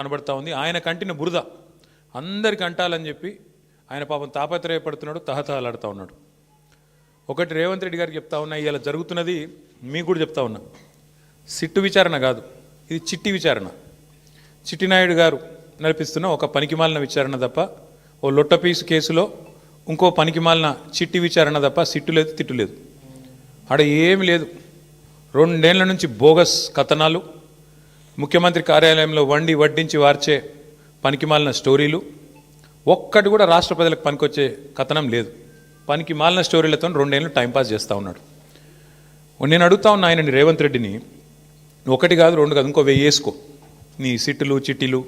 కనబడతా ఉంది. ఆయన కంటిన బురద. అందరికి అంటాలని చెప్పి ఆయన పాపం తాపత్రయపడుతున్నాడు తహతహలాడుతూ ఉన్నాడు. ఒకటి రేవంత్ రెడ్డి గారికి చెప్తా ఉన్నా ఇలా జరుగుతున్నది మీకు కూడా చెప్తా ఉన్నా. సిట్టు విచారణ కాదు ఇది చిట్టి విచారణ. చిట్టినాయుడు గారు నడిపిస్తున్న ఒక పనికిమాలిన విచారణ తప్ప ఓ లొట్టపీసు కేసులో ఇంకో పనికిమాలిన చిట్టి విచారణ తప్ప సిట్టు లేదు తిట్టు లేదు. ఆడ ఏమి లేదు. రెండేళ్ళ నుంచి బోగస్ కథనాలు ముఖ్యమంత్రి కార్యాలయంలో వండి వడ్డించి వార్చే పనికిమాలిన స్టోరీలు. ఒక్కటి కూడా రాష్ట్ర ప్రజలకు పనికొచ్చే కథనం లేదు. పనికి మాలిన స్టోరీలతో రెండేళ్ళు టైంపాస్ చేస్తూ ఉన్నాడు. నేను అడుగుతా ఉన్నా ఆయనని రేవంత్ రెడ్డిని ఒకటి కాదు రెండు కాదు ఇంకో వెయ్యి వేసుకో నీ సిట్టులు చిట్టిలు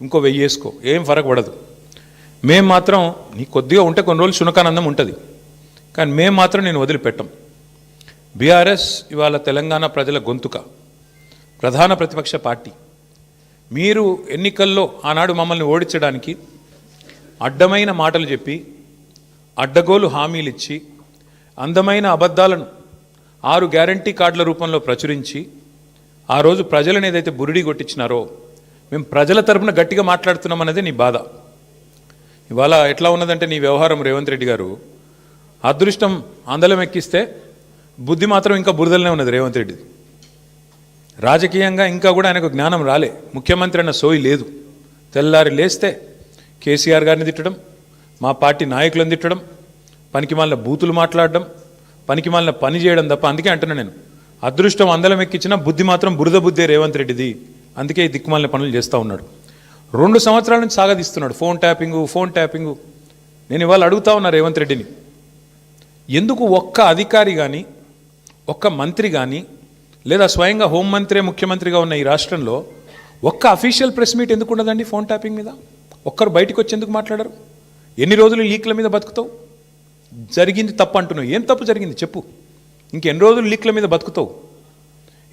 ఇంకో వెయ్యి వేసుకో ఏం ఫరక్ పడదు మేం మాత్రం నీ కొద్దిగా ఉంటే కొన్ని రోజులు శునకానందం ఉంటుంది. కానీ మేం మాత్రం నేను వదిలిపెట్టం. బీఆర్ఎస్ ఇవాళ తెలంగాణ ప్రజల గొంతుక. ప్రధాన ప్రతిపక్ష పార్టీ. మీరు ఎన్నికల్లో ఆనాడు మమ్మల్ని ఓడించడానికి అడ్డమైన మాటలు చెప్పి అడ్డగోలు హామీలు ఇచ్చి అందమైన అబద్ధాలను ఆరు గ్యారంటీ కార్డుల రూపంలో ప్రచురించి ఆ రోజు ప్రజలను ఏదైతే బురిడి కొట్టించినారో మేము ప్రజల తరపున గట్టిగా మాట్లాడుతున్నాం అనేది నీ బాధ. ఇవాళ ఎట్లా ఉన్నదంటే నీ వ్యవహారం రేవంత్ రెడ్డి గారు అదృష్టం అందలం ఎక్కిస్తే బుద్ధి మాత్రం ఇంకా బురదలనే ఉన్నది రేవంత్ రెడ్డిది. రాజకీయంగా ఇంకా కూడా ఆయనకు జ్ఞానం రాలే. ముఖ్యమంత్రి అన్న సోయి లేదు. తెల్లారి లేస్తే కేసీఆర్ గారిని తిట్టడం మా పార్టీ నాయకులను తిట్టడం పనికి పనికిమాలిన బూతులు మాట్లాడడం పనికి మళ్ళీ పని చేయడం తప్ప అందుకే అంటున్నా నేను. అదృష్టం అందలం ఎక్కించిన బుద్ధి మాత్రం బురద బుద్ధే రేవంత్ రెడ్డిది. అందుకే ఈ దిక్కుమాలిన పనులు చేస్తూ ఉన్నాడు. రెండు సంవత్సరాల నుంచి సాగదీస్తున్నాడు. Phone tapping phone tapping. నేను ఇవాళ అడుగుతా ఉన్నా రేవంత్ రెడ్డిని. ఎందుకు ఒక్క అధికారి కానీ ఒక్క మంత్రి కానీ లేదా స్వయంగా హోంమంత్రే ముఖ్యమంత్రిగా ఉన్న ఈ రాష్ట్రంలో ఒక్క అఫీషియల్ ప్రెస్ మీట్ ఎందుకు ఉండదండి ఫోన్ ట్యాపింగ్ మీద? ఒక్కరు బయటకు వచ్చి ఎందుకు మాట్లాడరు? ఎన్ని రోజులు లీక్ల మీద బతుకుతావు? జరిగింది తప్పు అంటున్నావు. ఏం తప్పు జరిగింది? చెప్పు. ఇంకెన్ని రోజులు లీక్ల మీద బతుకుతావు?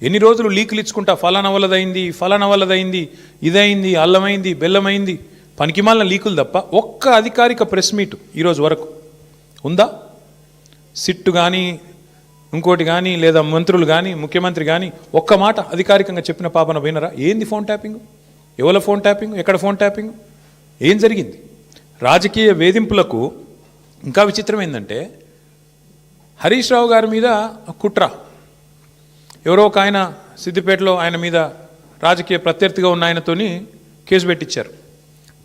ఎన్ని రోజులు లీకులు ఇచ్చుకుంటా? ఫలానా వల్లదైంది ఫలానా వల్లదైంది ఇదైంది అల్లమైంది బెల్లమైంది. పనికిమాలిన లీకులు తప్ప ఒక్క అధికారిక ప్రెస్ మీట్ ఈరోజు వరకు ఉందా? సిట్టు కానీ ఇంకోటి కానీ లేదా మంత్రులు కానీ ముఖ్యమంత్రి కానీ ఒక్క మాట అధికారికంగా చెప్పిన పాపన పోయినరా ఏంది ఫోన్ ట్యాపింగ్? ఎవరి ఫోన్ ట్యాపింగ్? ఎక్కడ ఫోన్ ట్యాపింగ్? ఏం జరిగింది? రాజకీయ వేధింపులకు ఇంకా విచిత్రం ఏంటంటే హరీష్ రావు గారి మీద కుట్ర. ఎవరో ఒక ఆయన సిద్దిపేటలో ఆయన మీద రాజకీయ ప్రత్యర్థిగా ఉన్న ఆయనతోని కేసు పెట్టించారు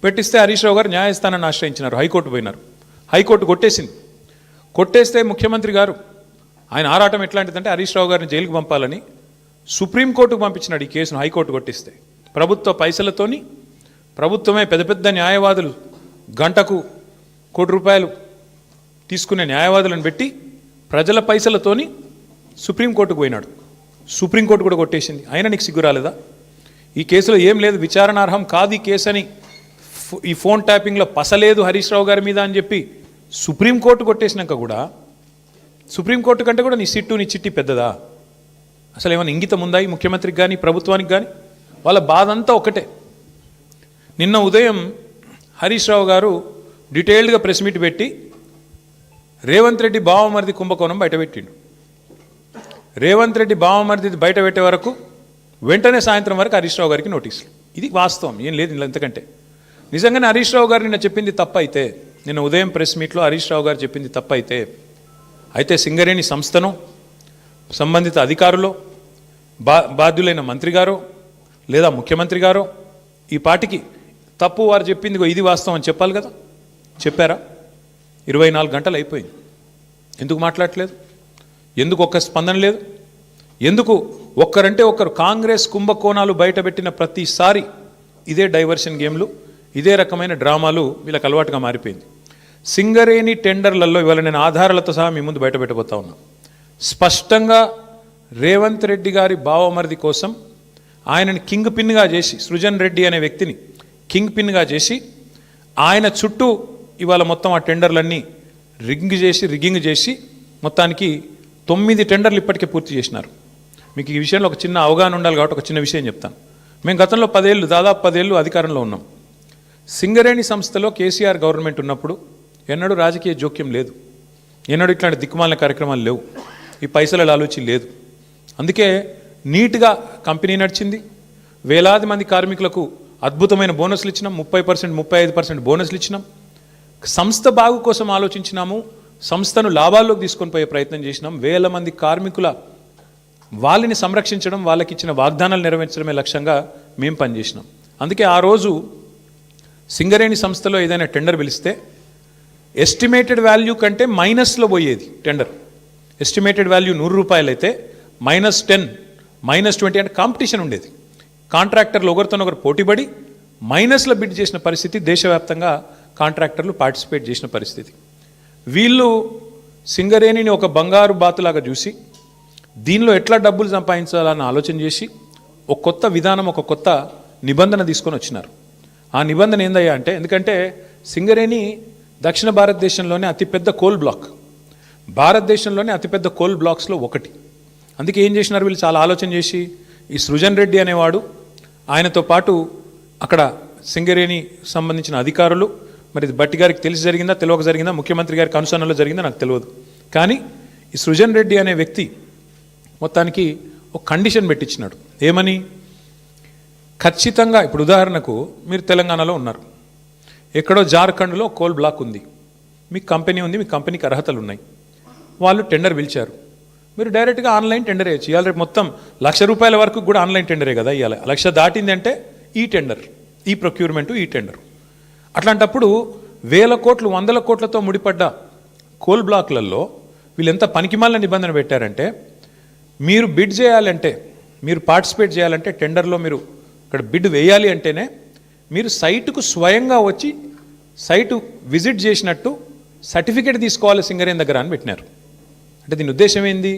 పెట్టిస్తే హరీష్ రావు గారు న్యాయస్థానాన్ని ఆశ్రయించినారు హైకోర్టు పోయినారు. హైకోర్టు కొట్టేసింది. కొట్టేస్తే ముఖ్యమంత్రి గారు ఆయన ఆరాటం ఎట్లాంటిదంటే హరీష్ రావు గారిని జైలుకు పంపాలని సుప్రీంకోర్టుకు పంపించినాడు ఈ కేసును హైకోర్టు కొట్టిస్తే. ప్రభుత్వ పైసలతోని ప్రభుత్వమే పెద్ద పెద్ద న్యాయవాదులు గంటకు కోటి రూపాయలు తీసుకునే న్యాయవాదులను పెట్టి ప్రజల పైసలతోని సుప్రీంకోర్టుకు పోయినాడు. సుప్రీంకోర్టు కూడా కొట్టేసింది. అయినా నీకు సిగ్గు రాలేదా? ఈ కేసులో ఏం లేదు విచారణార్హం కాదు ఈ కేసు అని ఈ ఫోన్ ట్యాపింగ్లో పసలేదు హరీష్ రావు గారి మీద అని చెప్పి సుప్రీంకోర్టు కొట్టేసినాక కూడా సుప్రీంకోర్టు కంటే కూడా నీ సిట్టు నీ చిట్టి పెద్దదా? అసలు ఏమైనా ఇంగితం ఉందా ఈ ముఖ్యమంత్రికి కానీ ప్రభుత్వానికి కానీ వాళ్ళ బాధ అంతా ఒకటే. నిన్న ఉదయం హరీష్ రావు గారు డీటెయిల్డ్గా ప్రెస్ మీట్ పెట్టి రేవంత్ రెడ్డి బావమరిది కుంభకోణం బయటపెట్టిండు రేవంత్ రెడ్డి బావమరిది బయట పెట్టే వరకు వెంటనే సాయంత్రం వరకు హరీష్ రావు గారికి నోటీసులు. ఇది వాస్తవం ఏం లేదు ఇందులో ఎంతకంటే నిజంగానే హరీష్ రావు గారు నిన్న చెప్పింది తప్పైతే నిన్న ఉదయం ప్రెస్ మీట్లో హరీష్ రావు గారు చెప్పింది తప్పైతే అయితే సింగరేణి సంస్థను సంబంధిత అధికారులు బా బాధ్యులైన మంత్రి గారు లేదా ముఖ్యమంత్రి గారు ఈ పాటికి తప్పు వారు చెప్పింది ఇది వాస్తవం అని చెప్పాలి కదా? చెప్పారా? ఇరవై నాలుగు గంటలు అయిపోయింది. ఎందుకు మాట్లాడట్లేదు? ఎందుకు ఒక్క స్పందన లేదు? ఎందుకు ఒక్కరంటే ఒక్కరు కాంగ్రెస్ కుంభకోణాలు బయటపెట్టిన ప్రతిసారి ఇదే డైవర్షన్ గేమ్లు ఇదే రకమైన డ్రామాలు వీళ్ళకి అలవాటుగా మారిపోయింది. సింగరేణి టెండర్లలో ఇవాళ నేను ఆధారాలతో సహా మీ ముందు బయట పెట్టబోతా ఉన్నా. స్పష్టంగా రేవంత్ రెడ్డి గారి బావమరిది కోసం ఆయనని కింగ్ పిన్గా చేసి సృజన్ రెడ్డి అనే వ్యక్తిని కింగ్ పిన్గా చేసి ఆయన చుట్టూ ఇవాళ మొత్తం ఆ టెండర్లన్నీ రింగ్ చేసి రిగ్గింగ్ చేసి మొత్తానికి తొమ్మిది టెండర్లు ఇప్పటికే పూర్తి చేసినారు. మీకు ఈ విషయంలో ఒక చిన్న అవగాహన ఉండాలి కాబట్టి ఒక చిన్న విషయం చెప్తాను. మేము గతంలో పదేళ్ళు దాదాపు పదేళ్ళు అధికారంలో ఉన్నాం. సింగరేణి సంస్థలో కేసీఆర్ గవర్నమెంట్ ఉన్నప్పుడు ఎన్నడూ రాజకీయ జోక్యం లేదు. ఎన్నడూ ఇట్లాంటి దిక్కుమాలిన కార్యక్రమాలు లేవు. ఈ పైసల లాలూచి లేదు. అందుకే నీట్గా కంపెనీ నడిచింది. వేలాది మంది కార్మికులకు అద్భుతమైన బోనస్లు ఇచ్చినాం. ముప్పై పర్సెంట్ ముప్పై ఐదు పర్సెంట్ బోనస్లు ఇచ్చినాం. సంస్థ బాగు కోసం ఆలోచించినాము. సంస్థను లాభాల్లోకి తీసుకొని పోయే ప్రయత్నం చేసినాం. వేల మంది కార్మికుల వాళ్ళని సంరక్షించడం వాళ్ళకి ఇచ్చిన వాగ్దానాలు నెరవేర్చడమే లక్ష్యంగా మేము పనిచేసినాం. అందుకే ఆ రోజు సింగరేణి సంస్థలో ఏదైనా టెండర్ పిలిస్తే ఎస్టిమేటెడ్ వాల్యూ కంటే మైనస్లో పోయేది టెండర్ ఎస్టిమేటెడ్ వాల్యూ నూరు రూపాయలు అయితే మైనస్ టెన్ మైనస్ ట్వంటీ అంటే కాంపిటీషన్ ఉండేది. కాంట్రాక్టర్లు ఒకరితో ఒకరు పోటీపడి మైనస్లో బిడ్ చేసిన పరిస్థితి దేశవ్యాప్తంగా కాంట్రాక్టర్లు పార్టిసిపేట్ చేసిన పరిస్థితి. వీళ్ళు సింగరేణిని ఒక బంగారు బాతులాగా చూసి దీనిలో ఎట్లా డబ్బులు సంపాదించాలని ఆలోచన చేసి ఒక కొత్త విధానం ఒక కొత్త నిబంధన తీసుకొని వచ్చినారు. ఆ నిబంధన ఏందయ్యా అంటే ఎందుకంటే సింగరేణి దక్షిణ భారతదేశంలోనే అతిపెద్ద కోల్ బ్లాక్ భారతదేశంలోనే అతిపెద్ద కోల్ బ్లాక్స్లో ఒకటి. అందుకే ఏం చేసినారు వీళ్ళు? చాలా ఆలోచన చేసి ఈ సృజన్ రెడ్డి అనేవాడు ఆయనతో పాటు అక్కడ సింగరేణి సంబంధించిన అధికారులు మరి బట్టి గారికి తెలిసి జరిగిందా తెలియక జరిగిందా ముఖ్యమంత్రి గారికి అనుసరణలో జరిగిందా నాకు తెలియదు. కానీ ఈ సృజన్ రెడ్డి అనే వ్యక్తి మొత్తానికి ఒక కండిషన్ పెట్టించినాడు ఏమని? ఖచ్చితంగా ఇప్పుడు ఉదాహరణకు మీరు తెలంగాణలో ఉన్నారు. ఎక్కడో జార్ఖండ్లో కోల్ బ్లాక్ ఉంది. మీకు కంపెనీ ఉంది మీ కంపెనీకి అర్హతలు ఉన్నాయి వాళ్ళు టెండర్ పిలిచారు. మీరు డైరెక్ట్గా ఆన్లైన్ టెండర్ వేయచ్చు. ఇవాళ రేపు మొత్తం లక్ష రూపాయల వరకు కూడా ఆన్లైన్ టెండరే కదా ఇవాళ. లక్ష దాటింది అంటే ఈ టెండర్ ఈ ప్రొక్యూర్మెంట్ ఈ టెండర్. అట్లాంటప్పుడు వేల కోట్లు వందల కోట్లతో ముడిపడ్డ కోల్ బ్లాక్లలో వీళ్ళు ఎంత పనికిమాలిన నిబంధన పెట్టారంటే మీరు బిడ్ చేయాలంటే మీరు పార్టిసిపేట్ చేయాలంటే టెండర్లో మీరు ఇక్కడ బిడ్ వేయాలి అంటేనే మీరు సైటుకు స్వయంగా వచ్చి సైటు విజిట్ చేసినట్టు సర్టిఫికేట్ తీసుకోవాలి సింగరేన్ దగ్గర అని పెట్టినారు. అంటే దీని ఉద్దేశం ఏంది?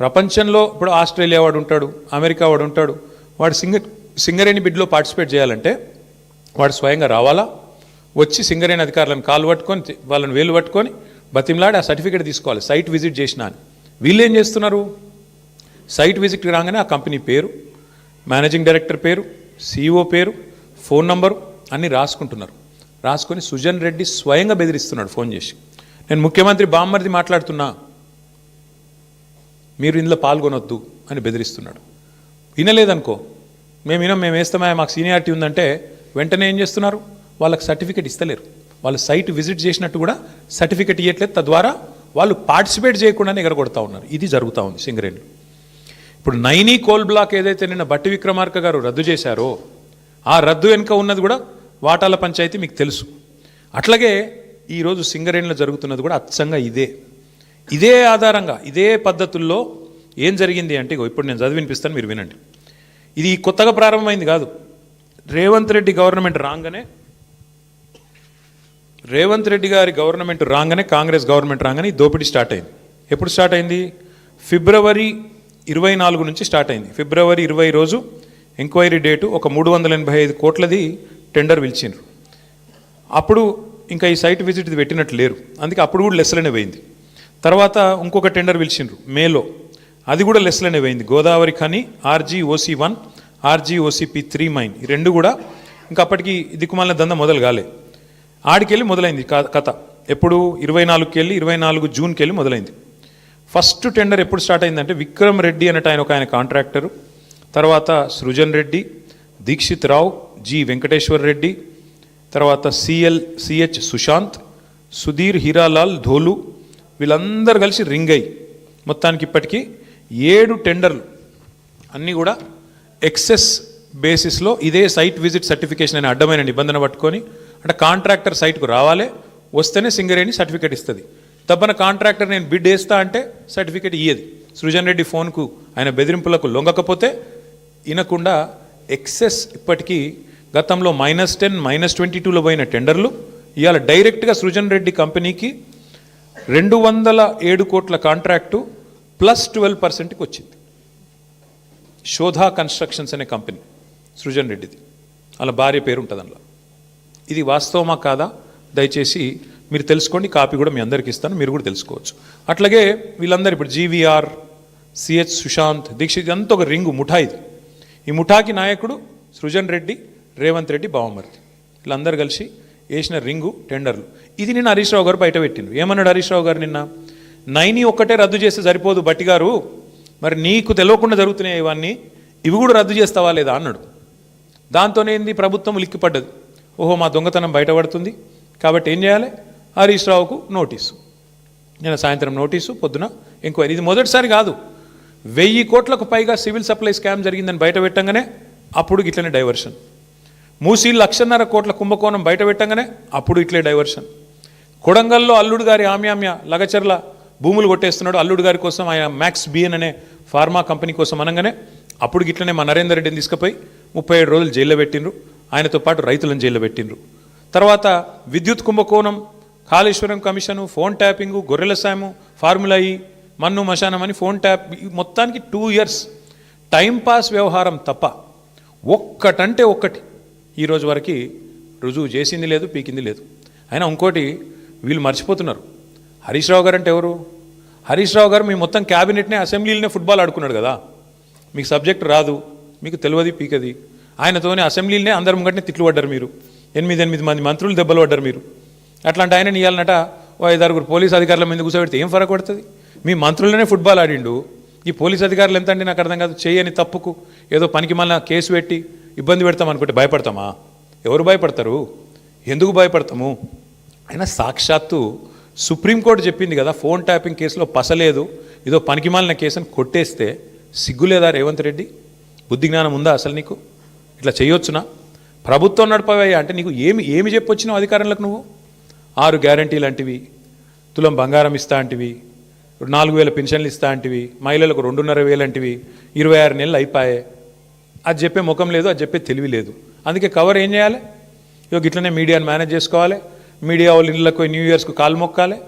ప్రపంచంలో ఇప్పుడు ఆస్ట్రేలియా వాడు ఉంటాడు అమెరికా వాడు ఉంటాడు వాడు సింగర్ సింగరేణి బిడ్లో పార్టిసిపేట్ చేయాలంటే వాడు స్వయంగా రావాలా? వచ్చి సింగరేణి అధికారులను కాలు పట్టుకొని వాళ్ళని వేలు పట్టుకొని బతిమలాడి ఆ సర్టిఫికేట్ తీసుకోవాలి సైట్ విజిట్ చేసిన అని. వీళ్ళు ఏం చేస్తున్నారు? సైట్ విజిట్ రాగానే ఆ కంపెనీ పేరు మేనేజింగ్ డైరెక్టర్ పేరు సీఈఓ పేరు ఫోన్ నంబరు అన్నీ రాసుకుంటున్నారు. రాసుకొని సుజన్ రెడ్డి స్వయంగా బెదిరిస్తున్నాడు ఫోన్ చేసి. నేను ముఖ్యమంత్రి బామ్మర్ది మాట్లాడుతున్నా. మీరు ఇందులో పాల్గొనొద్దు అని బెదిరిస్తున్నాడు. వినలేదనుకో. మేము వినం మేము వేస్తామా మాకు సీనియారిటీ ఉందంటే వెంటనే ఏం చేస్తున్నారు? వాళ్ళకి సర్టిఫికేట్ ఇస్తలేరు. వాళ్ళు సైట్ విజిట్ చేసినట్టు కూడా సర్టిఫికేట్ ఇవ్వట్లేదు తద్వారా వాళ్ళు పార్టిసిపేట్ చేయకుండానే ఎగరగొడతా ఉన్నారు. ఇది జరుగుతూ ఉంది సింగరేణిలో. ఇప్పుడు నైనీ కోల్ బ్లాక్ ఏదైతే నిన్న బట్టి విక్రమార్క గారు రద్దు చేశారో ఆ రద్దు వెనుక ఉన్నది కూడా వాటాల పంచాయతీ మీకు తెలుసు. అట్లాగే ఈరోజు సింగరేణిలో జరుగుతున్నది కూడా అచ్చంగా ఇదే. ఇదే ఆధారంగా ఇదే పద్ధతుల్లో ఏం జరిగింది అంటే ఇప్పుడు నేను చదివినిపిస్తాను మీరు వినండి. ఇది కొత్తగా ప్రారంభమైంది కాదు. రేవంత్ రెడ్డి గవర్నమెంట్ రాగానే రేవంత్ రెడ్డి గారి గవర్నమెంట్ రాగానే కాంగ్రెస్ గవర్నమెంట్ రాగానే దోపిడీ స్టార్ట్ అయింది. ఎప్పుడు స్టార్ట్ అయింది? ఫిబ్రవరి ఇరవై నాలుగు నుంచి స్టార్ట్ అయింది. ఫిబ్రవరి ఇరవై రోజు ఎంక్వైరీ డేటు ఒక మూడు వందల ఎనభై ఐదు కోట్లది టెండర్ పిలిచిండ్రు. అప్పుడు ఇంకా ఈ సైట్ విజిట్ ఇది పెట్టినట్టు లేరు. అందుకే అప్పుడు కూడా లెస్లనే పోయింది. తర్వాత ఇంకొక టెండర్ పిలిచిండ్రు మేలో. అది కూడా లెస్లనే పోయింది. Godavarikhani RG OC one RG OCP three mine. ఈ రెండు కూడా ఇంకా అప్పటికి దిక్కుమాలిన దంద మొదలు కాలే. ఆడికెళ్ళి మొదలైంది కథ. ఎప్పుడు ఇరవై నాలుగుకి వెళ్ళి ఇరవై నాలుగు జూన్కి వెళ్ళి మొదలైంది. ఫస్ట్ టెండర్ ఎప్పుడు స్టార్ట్ అయిందంటే విక్రమ్ రెడ్డి అనేట ఆయన ఒక ఆయన కాంట్రాక్టరు. తర్వాత సృజన్ రెడ్డి దీక్షిత్ రావు జి వెంకటేశ్వర్ రెడ్డి తర్వాత సిఎల్ సిహెచ్ సుశాంత్ సుధీర్ హీరాలాల్ ధోలు వీళ్ళందరూ కలిసి రింగ్ అయ్యి మొత్తానికి ఇప్పటికీ ఏడు టెండర్లు. అన్నీ కూడా ఎక్సెస్ బేసిస్లో ఇదే సైట్ విజిట్ సర్టిఫికేషన్ అనే అడ్డమైన నిబంధన పట్టుకొని అంటే కాంట్రాక్టర్ సైట్కు రావాలి వస్తేనే సింగరేణి సర్టిఫికేట్ ఇస్తుంది. తప్పన కాంట్రాక్టర్ నేను బిడ్ వేస్తా అంటే సర్టిఫికేట్ ఇయ్యది. సృజన్ రెడ్డి ఫోన్కు ఆయన బెదిరింపులకు లొంగకపోతే వినకుండా ఎక్సెస్ ఇప్పటికీ గతంలో మైనస్ టెన్ మైనస్ ట్వంటీ టూలో పోయిన టెండర్లు ఇవాళ డైరెక్ట్గా సృజన్ రెడ్డి కంపెనీకి రెండు వందల ఏడు కోట్ల కాంట్రాక్టు ప్లస్ ట్వెల్వ్ పర్సెంట్కి వచ్చింది. శోధా కన్స్ట్రక్షన్స్ అనే కంపెనీ సృజన్ రెడ్డిది. అలా భార్య పేరు ఉంటుంది అందులో. ఇది వాస్తవమా కాదా? దయచేసి మీరు తెలుసుకోండి కాపీ కూడా మీ అందరికి ఇస్తాను మీరు కూడా తెలుసుకోవచ్చు. అట్లాగే వీళ్ళందరూ ఇప్పుడు జీవీఆర్ సిహెచ్ సుశాంత్ దీక్షిత్ అంతా ఒక రింగు ముఠా ఇది ఈ ముఠాకి నాయకుడు సృజన్ రెడ్డి రేవంత్ రెడ్డి బావమర్తి వీళ్ళందరూ కలిసి వేసిన రింగు టెండర్లు. ఇది నిన్న హరీష్ రావు గారు బయట పెట్టిండు ఏమన్నాడు హరీష్ రావు గారు నిన్న? నైని ఒక్కటే రద్దు చేస్తే సరిపోదు బట్టి గారు. మరి నీకు తెలియకుండా జరుగుతున్నాయి ఇవన్నీ. ఇవి కూడా రద్దు చేస్తావా లేదా అన్నాడు. దాంతోనే ఏంది? ప్రభుత్వం లిక్కిపడ్డది ఓహో మా దొంగతనం బయటపడుతుంది. కాబట్టి ఏం చేయాలి? హరీష్ రావుకు నోటీసు. నేను సాయంత్రం నోటీసు పొద్దున ఎంక్వైరీ. ఇది మొదటిసారి కాదు. వెయ్యి కోట్లకు పైగా సివిల్ సప్లై స్కామ్ జరిగిందని బయట పెట్టంగానే అప్పుడు ఇట్లనే డైవర్షన్. మూసీ లక్షన్నర కోట్ల కుంభకోణం బయట పెట్టంగానే అప్పుడు ఇట్లే డైవర్షన్. కొడంగల్లో అల్లుడు గారి ఆమ్యామ్య లగచర్ల భూములు కొట్టేస్తున్నాడు అల్లుడు గారి కోసం ఆయన మ్యాక్స్ బిఎన్ అనే ఫార్మా కంపెనీ కోసం అనగానే అప్పుడు ఇట్లనే మా నరేందర్ రెడ్డిని తీసుకుపోయి ముప్పై ఏడు రోజులు జైల్లో పెట్టిండ్రు. ఆయనతో పాటు రైతులను జైల్లో పెట్టిండ్రు. తర్వాత విద్యుత్ కుంభకోణం కాళేశ్వరం కమిషను ఫోన్ ట్యాపింగు గొర్రెల సాము ఫార్ములా ఈ మన్ను మశానం అని ఫోన్ ట్యాప్ మొత్తానికి టూ ఇయర్స్. టైంపాస్ వ్యవహారం తప్ప ఒక్కటంటే ఒక్కటి. ఈరోజు వరకు రుజువు చేసింది లేదు పీకింది లేదు. అయినా ఇంకోటి వీళ్ళు మర్చిపోతున్నారు. హరీష్ రావు గారు అంటే ఎవరు? హరీష్ రావు గారు మీ మొత్తం క్యాబినెట్నే అసెంబ్లీలోనే ఫుట్బాల్ ఆడుకున్నాడు కదా. మీకు సబ్జెక్ట్ రాదు మీకు తెలియదు పీకది. ఆయనతోనే అసెంబ్లీలోనే అందరి ముంగట్నే తిట్లు పడ్డారు మీరు. ఎనిమిది ఎనిమిది మంది మంత్రులు దెబ్బలు పడ్డారు మీరు. అట్లాంటి ఆయన ఇవ్వాలన్నట ఓ ఐదారుగురు పోలీస్ అధికారుల మీద కూర్చోబెడితే ఏం ఫరక్ పడుతుంది? మీ మంత్రులనే ఫుట్బాల్ ఆడిండు. ఈ పోలీస్ అధికారులు ఎంత అండి నాకు అర్థం కాదు. చేయని తప్పుకు ఏదో పనికి మళ్ళీ కేసు పెట్టి ఇబ్బంది పెడతాం అనుకుంటే భయపడతామా? ఎవరు భయపడతారు? ఎందుకు భయపడతాము? అయినా సాక్షాత్తు సుప్రీంకోర్టు చెప్పింది కదా ఫోన్ ట్యాపింగ్ కేసులో పసలేదు. ఏదో పనికిమాలిన కేసు కొట్టేస్తే సిగ్గులేదా రేవంత్ రెడ్డి? బుద్ధి జ్ఞానం ఉందా అసలు నీకు? ఇట్లా చేయొచ్చునా? ప్రభుత్వం నడపవయ్యా అంటే నీకు ఏమి ఏమి చెప్పొచ్చినావు అధికారంలోకి నువ్వు? ఆరు గ్యారంటీ లాంటివి తులం బంగారం ఇస్తా అంటివి నాలుగు వేల పెన్షన్లు ఇస్తా అంటివి మహిళలకు రెండున్నర వేలంటివి ఇరవై ఆరు నెలలు అయిపోయాయి అది చెప్పే ముఖం లేదు అది చెప్పే తెలివి లేదు. అందుకే కవర్ ఏం చేయాలి? ఇక ఇట్లనే మీడియాను మేనేజ్ చేసుకోవాలి మీడియా వాళ్ళ ఇళ్ళకు న్యూ ఇయర్స్కు కాలు మొక్కాలి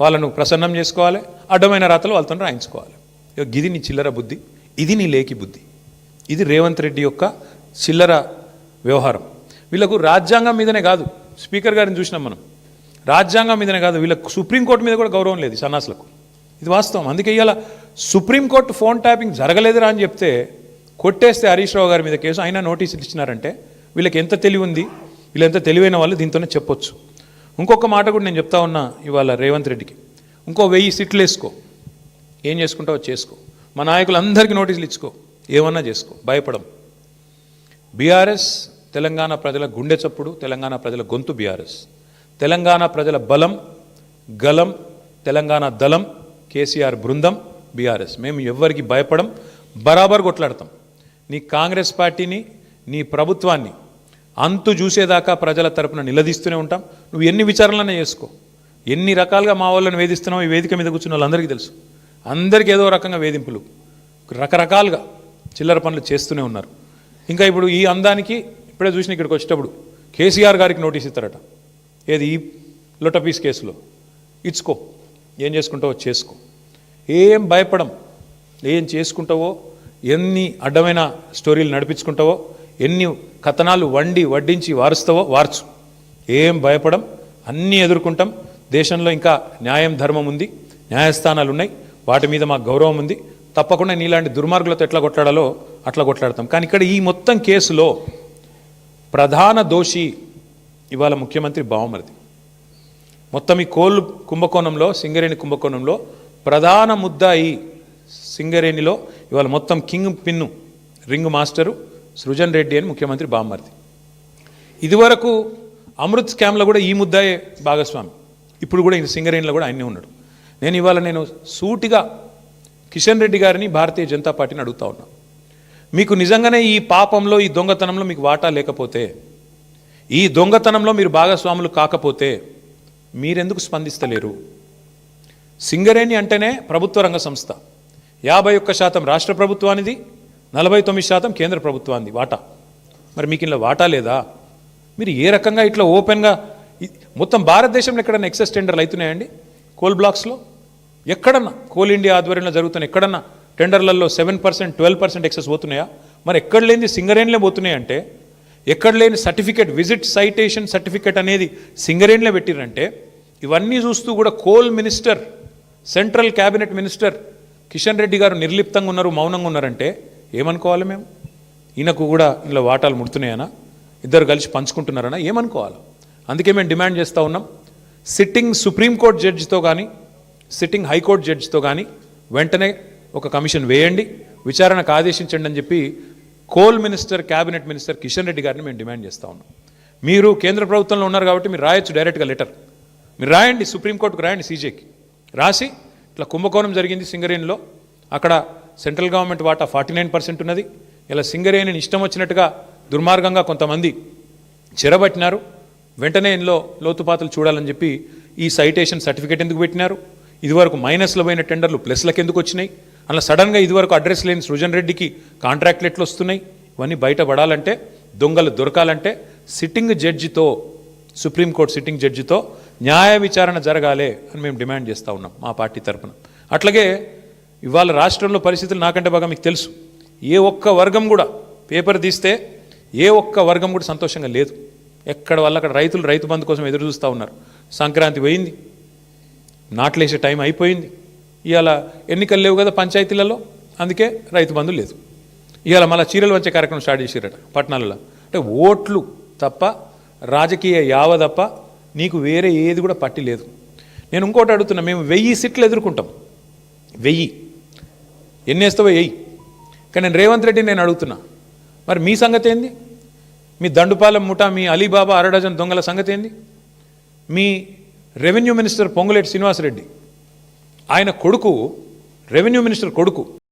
వాళ్ళను ప్రసన్నం చేసుకోవాలి అడ్డమైన రాతలు వాళ్ళతో రాయించుకోవాలి. ఇక ఇది నీ చిల్లర బుద్ధి ఇది నీ లేకి బుద్ధి. ఇది రేవంత్ రెడ్డి యొక్క చిల్లర వ్యవహారం. వీళ్ళకు రాజ్యాంగం మీదనే కాదు స్పీకర్ గారిని చూసినాం మనం. రాజ్యాంగం మీదనే కాదు వీళ్ళకు సుప్రీంకోర్టు మీద కూడా గౌరవం లేదు సన్నాసులకు. ఇది వాస్తవం. అందుకే ఇవాళ సుప్రీంకోర్టు ఫోన్ ట్యాపింగ్ జరగలేదురా అని చెప్తే కొట్టేస్తే హరీష్ రావు గారి మీద కేసు. అయినా నోటీసులు ఇచ్చినారంటే వీళ్ళకి ఎంత తెలివి ఉంది? వీళ్ళు ఎంత తెలివైన వాళ్ళు దీంతోనే చెప్పొచ్చు. ఇంకొక మాట కూడా నేను చెప్తా ఉన్నా ఇవాళ రేవంత్ రెడ్డికి. ఇంకో వెయ్యి సీట్లు వేసుకో. ఏం చేసుకుంటావో చేసుకో. మా నాయకులందరికీ నోటీసులు ఇచ్చుకో. ఏమన్నా చేసుకో. భయపడం. బీఆర్ఎస్ తెలంగాణ ప్రజల గుండె చప్పుడు తెలంగాణ ప్రజల గొంతు బీఆర్ఎస్. తెలంగాణ ప్రజల బలం గలం తెలంగాణ దళం కేసీఆర్ బృందం బీఆర్ఎస్. మేము ఎవ్వరికి భయపడం బరాబర్ కొట్లాడతాం. నీ కాంగ్రెస్ పార్టీని నీ ప్రభుత్వాన్ని అంతు చూసేదాకా ప్రజల తరపున నిలదీస్తూనే ఉంటాం. నువ్వు ఎన్ని విచారణలనే చేసుకో. ఎన్ని రకాలుగా మా వాళ్ళని వేధిస్తున్నావు ఈ వేదిక మీద కూర్చున్న వాళ్ళందరికీ తెలుసు. అందరికీ ఏదో రకంగా వేధింపులు. రకరకాలుగా చిల్లర పనులు చేస్తూనే ఉన్నారు. ఇంకా ఇప్పుడు ఈ అందానికి ఇప్పుడే చూసిన ఇక్కడికి వచ్చేటప్పుడు కేసీఆర్ గారికి నోటీస్ ఇస్తారట. ఏది? ఈ లొటపీస్ కేసులో. ఇచ్చుకో. ఏం చేసుకుంటావో చేసుకో. ఏం భయపడం ఏం చేసుకుంటావో ఎన్ని అడ్డమైన స్టోరీలు నడిపించుకుంటావో ఎన్ని కథనాలు వండి వడ్డించి వారుస్తావో వార్చు. ఏం భయపడం అన్నీ ఎదుర్కొంటాం. దేశంలో ఇంకా న్యాయం ధర్మం ఉంది న్యాయస్థానాలు ఉన్నాయి. వాటి మీద మాకు గౌరవం ఉంది. తప్పకుండా నీలాంటి దుర్మార్గులతో ఎట్లా కొట్లాడాలో అట్లా కొట్లాడతాం. కానీ ఇక్కడ ఈ మొత్తం కేసులో ప్రధాన దోషి ఇవాళ ముఖ్యమంత్రి బావమరిది. మొత్తం ఈ కోళ్ళు కుంభకోణంలో సింగరేణి కుంభకోణంలో ప్రధాన ముద్దాయి సింగరేణిలో ఇవాళ మొత్తం kingpin ringmaster Srujan Reddy అని ముఖ్యమంత్రి బామ్మర్ది. ఇదివరకు అమృత్ స్కామ్లో కూడా ఈ ముద్దాయే భాగస్వామి. ఇప్పుడు కూడా ఈ సింగరేణిలో కూడా ఆయనే ఉన్నాడు. నేను ఇవాళ నేను సూటిగా కిషన్ రెడ్డి గారిని భారతీయ జనతా పార్టీని అడుగుతా ఉన్నా. మీకు నిజంగానే ఈ పాపంలో ఈ దొంగతనంలో మీకు వాటా లేకపోతే ఈ దొంగతనంలో మీరు భాగస్వాములు కాకపోతే మీరెందుకు స్పందిస్తలేరు? సింగరేణి అంటేనే ప్రభుత్వ రంగ సంస్థ. యాభై ఒక్క శాతం రాష్ట్ర ప్రభుత్వానిది నలభై తొమ్మిది శాతం కేంద్ర ప్రభుత్వానికి వాటా. మరి మీకు ఇలా వాటా లేదా? మీరు ఏ రకంగా ఇట్లా ఓపెన్గా మొత్తం భారతదేశంలో ఎక్కడన్నా ఎక్సెస్ టెండర్లు అవుతున్నాయండి కోల్ బ్లాక్స్లో? ఎక్కడన్నా? కోల్ ఇండియా ఆధ్వర్యంలో జరుగుతున్న ఎక్కడన్నా టెండర్లలో seven percent twelve percent excess పోతున్నాయా? మరి ఎక్కడ లేనిది సింగరేణిలే పోతున్నాయి అంటే ఎక్కడ లేని సర్టిఫికేట్ విజిట్ సైటేషన్ సర్టిఫికేట్ అనేది సింగరేణిలో పెట్టిరంటే ఇవన్నీ చూస్తూ కూడా coal minister central cabinet minister Kishan Reddy గారు నిర్లిప్తంగా ఉన్నారు మౌనంగా ఉన్నారంటే ఏమనుకోవాలి మేము? ఈయనకు కూడా ఇలా వాటాలు ముడుతున్నాయనా? ఇద్దరు కలిసి పంచుకుంటున్నారనా? ఏమనుకోవాలి? అందుకే మేము డిమాండ్ చేస్తూ ఉన్నాం. సిట్టింగ్ సుప్రీంకోర్టు జడ్జితో కానీ సిట్టింగ్ హైకోర్టు జడ్జితో కానీ వెంటనే ఒక కమిషన్ వేయండి విచారణకు ఆదేశించండి అని చెప్పి coal minister cabinet minister Kishan Reddy గారిని మేము డిమాండ్ చేస్తా ఉన్నాం. మీరు కేంద్ర ప్రభుత్వంలో ఉన్నారు కాబట్టి మీరు రాయొచ్చు డైరెక్ట్గా లెటర్. మీరు రాయండి సుప్రీంకోర్టుకు రాయండి సీజేకి. రాసి ఇట్లా కుంభకోణం జరిగింది సింగరేణిలో. అక్కడ సెంట్రల్ గవర్నమెంట్ వాటా ఫార్టీ నైన్ పర్సెంట్ ఉన్నది. ఇలా సింగరేణిని ఇష్టం వచ్చినట్టుగా దుర్మార్గంగా కొంతమంది చెరబట్టినారు. వెంటనే ఇందులో లోతుపాతులు చూడాలని చెప్పి ఈ సైటేషన్ సర్టిఫికేట్ ఎందుకు పెట్టినారు? ఇదివరకు మైనస్లో పోయిన టెండర్లు ప్లస్లకు ఎందుకు వచ్చినాయి? అలా సడన్గా ఇదివరకు అడ్రస్ లేని సృజన్ రెడ్డికి కాంట్రాక్ట్లు ఎట్లు వస్తున్నాయి ఇవన్నీ బయటపడాలంటే దొంగలు దొరకాలంటే సిట్టింగ్ జడ్జితో సుప్రీంకోర్టు సిట్టింగ్ జడ్జితో న్యాయ విచారణ జరగాలి అని మేము డిమాండ్ చేస్తూ ఉన్నాం మా పార్టీ తరపున. అట్లాగే ఇవాళ రాష్ట్రంలో పరిస్థితులు నాకంటే బాగా మీకు తెలుసు. ఏ ఒక్క వర్గం కూడా పేపర్ తీస్తే ఏ ఒక్క వర్గం కూడా సంతోషంగా లేదు. ఎక్కడ వాళ్ళు అక్కడ రైతులు రైతు బంధు కోసం ఎదురు చూస్తూ ఉన్నారు. సంక్రాంతి పోయింది. నాట్లేసే టైం అయిపోయింది. ఇవాళ ఎన్నికలు లేవు కదా పంచాయతీలలో. అందుకే రైతు బంధు లేదు. ఇవాళ మళ్ళీ చీరలు వచ్చే కార్యక్రమం స్టార్ట్ చేసిరట పట్టణాలలో. అంటే ఓట్లు తప్ప రాజకీయ యావ తప్ప నీకు వేరే ఏది కూడా పట్టి లేదు. నేను ఇంకోటి అడుగుతున్నా మేము వెయ్యి సీట్లు ఎదుర్కొంటాం. వెయ్యి. ఎన్ని వేస్తావో వెయ్యి కానీ నేను రేవంత్ రెడ్డి నేను అడుగుతున్నా మరి మీ సంగతి ఏంది? మీ దండుపాలెం ముఠా మీ అలీబాబా అరడజన్ దొంగల సంగతి ఏంది? మీ రెవెన్యూ మినిస్టర్ పొంగులేటి శ్రీనివాసరెడ్డి ఆయన కొడుకు రెవెన్యూ మినిస్టర్ కొడుకు.